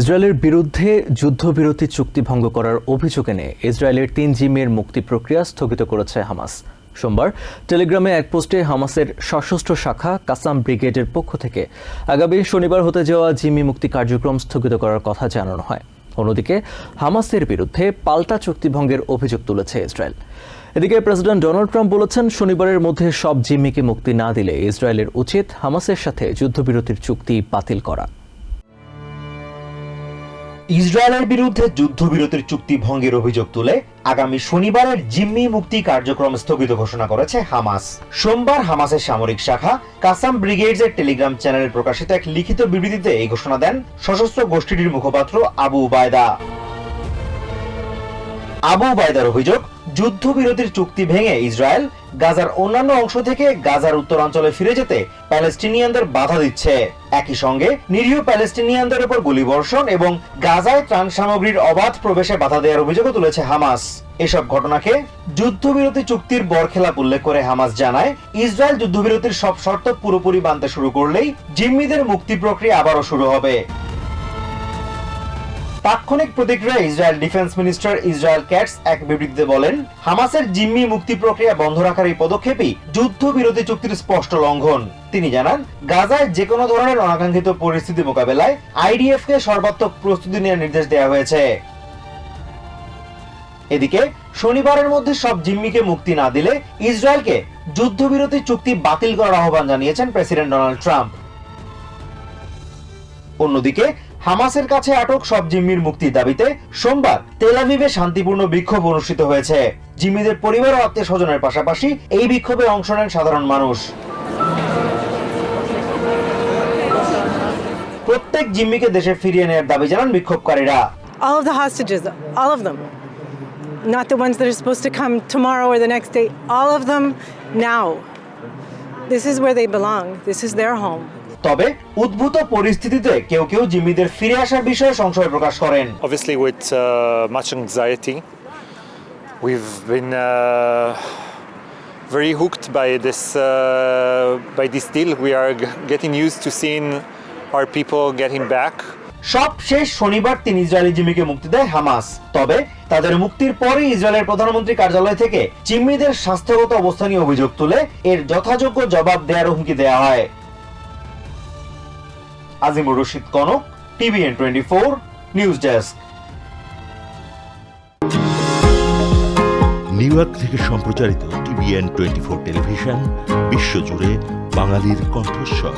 ইসরায়েলের বিরুদ্ধে যুদ্ধবিরতি চুক্তি ভঙ্গ করার অভিযোগ এনে ইসরায়েলের তিন জিম্মির মুক্তি প্রক্রিয়া স্থগিত করেছে হামাস। সোমবার টেলিগ্রামে এক পোস্টে হামাসের সশস্ত্র শাখা কাসাম ব্রিগেডের পক্ষ থেকে আগামী শনিবার হতে যাওয়া জিম্মি মুক্তি কার্যক্রম স্থগিত করার কথা জানানো হয়। অন্যদিকে, হামাসের বিরুদ্ধে পাল্টা চুক্তিভঙ্গের অভিযোগ তুলেছে ইসরায়েল। এদিকে প্রেসিডেন্ট ডোনাল্ড ট্রাম্প বলেছেন, শনিবারের মধ্যে সব জিম্মিকে মুক্তি না দিলে ইসরায়েলের উচিত হামাসের সাথে যুদ্ধবিরতির চুক্তি বাতিল করা। ইসরায়েলের বিরুদ্ধে যুদ্ধবিরতির চুক্তি ভঙ্গের অভিযোগ তুলে আগামী শনিবারের জিম্মি মুক্তি কার্যক্রম স্থগিত ঘোষণা করেছে হামাস। সোমবার হামাসের সামরিক শাখা কাসাম ব্রিগেডস এর টেলিগ্রাম চ্যানেলে প্রকাশিত এক লিখিত বিবৃতিতে এই ঘোষণা দেন সশস্ত্র গোষ্ঠীটির মুখপাত্র আবু উবায়দা। আবু উবায়দার অভিযোগ, যুদ্ধবিরতির চুক্তি ভেঙে ইসরায়েল গাজার অন্যান্য অংশ থেকে গাজার উত্তরাঞ্চলে ফিরে যেতে প্যালেস্টিনিয়ানদের বাধা দিচ্ছে। একই সঙ্গে নিরীহ প্যালেস্টিনিয়ানদের উপর গুলিবর্ষণ এবং গাজায় ত্রাণ সামগ্রীর অবাধ প্রবেশে বাধা দেওয়ার অভিযোগও তুলেছে হামাস। এসব ঘটনাকে যুদ্ধবিরতি চুক্তির বরখেলাপ উল্লেখ করে হামাস জানায়, ইসরায়েল যুদ্ধবিরতির সব শর্ত পুরোপুরি মানতে শুরু করলেই জিম্মিদের মুক্তি প্রক্রিয়া আবারও শুরু হবে। তাৎক্ষণিক প্রতিক্রিয়া Israel defence minister Israel Katz এক বিবৃতিতে বলেন, হামাসের জিম্মি মুক্তি প্রক্রিয়া বন্ধ রাখার এই পদক্ষেপই যুদ্ধবিরতি চুক্তির স্পষ্ট লঙ্ঘন। তিনি জানান, গাজায় যে কোনো ধরনের অনাকাঙ্ক্ষিত পরিস্থিতি মোকাবেলায় আইডিএফ কে সর্বাত্মক প্রস্তুতি নেওয়ার নির্দেশ দেওয়া হয়েছে। এদিকে, শনিবারের মধ্যে সব জিম্মিকে মুক্তি না দিলে ইসরায়েলকে যুদ্ধবিরতি চুক্তি বাতিল করার আহ্বান জানিয়েছেন প্রেসিডেন্ট ডোনাল্ড ট্রাম্প। অন্যদিকে হামাসের কাছে আটক সব জিম্মির মুক্তির দাবিতে সোমবার তেলাভিভে শান্তিপূর্ণ বিক্ষোভ অনুষ্ঠিত হয়েছে জিম্মিদের পরিবার ও আত্মীয় স্বজনের পাশাপাশি এই বিক্ষোভে অংশ নেন সাধারণ মানুষ প্রত্যেক জিম্মিকে দেশে ফিরিয়ে নেওয়ার দাবি জানান বিক্ষোভকারীরা all of the hostages, all of them. Not the ones that are supposed to come tomorrow or the next day, all of them now. This is where they belong. This is their home. তবে উদ্ভূত পরিস্থিতিতে কেউ কেউ জিম্মিদের ফিরে আসার বিষয়ে সংশয় প্রকাশ করেন obviously with uh, much anxiety. We've been uh, very hooked by this uh, by this deal. We are g- getting used to seeing our people getting back. সব শেষ শনিবার তিন ইসরায়েলি জিম্মিকে মুক্তি দেয় হামাস। তবে তাদের মুক্তির পরে ইসরায়েলের প্রধানমন্ত্রী কার্যালয় থেকে জিম্মিদের স্বাস্থ্যগত অবস্থা নিয়ে অভিযোগ তুলে এর যথাযোগ্য জবাব দেওয়ার হুমকি দেওয়া হয়। Azimur Rashid Kanak, TVN twenty four, news desk. New York থেকে সম্প্রচারিত টিভিএন টোয়েন্টি ফোর টেলিভিশন, বিশ্বজুড়ে বাঙালির কণ্ঠস্বর।